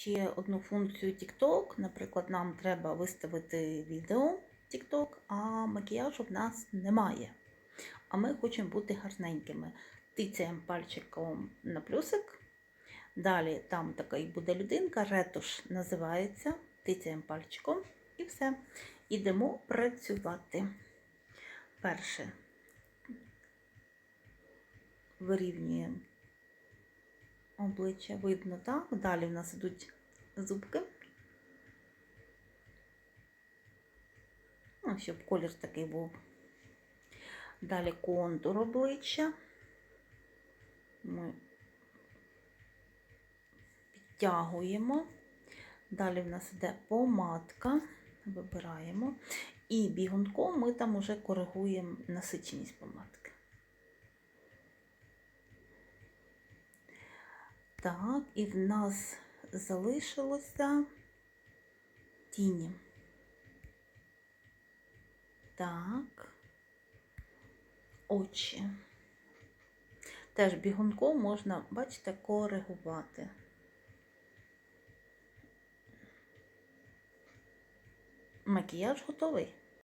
ще одну функцію TikTok. Наприклад, нам треба виставити відео TikTok, а макіяжу в нас немає. А ми хочемо бути гарненькими. Тицяємо пальчиком на плюсик. Далі там така і буде людинка, ретуш називається. Тицяємо пальчиком і все. Ідемо працювати. Перше. Вирівнюємо обличчя. Видно, так? Далі в нас йдуть зубки. Ну, щоб колір такий був. Далі контур обличчя. Ми підтягуємо. Далі в нас йде помадка. Вибираємо. І бігунком ми там уже коригуємо насиченість помадки. Так, і в нас залишилося тіні. Так, очі. Теж бігунком можна, бачите, коригувати. Макіяж готовий.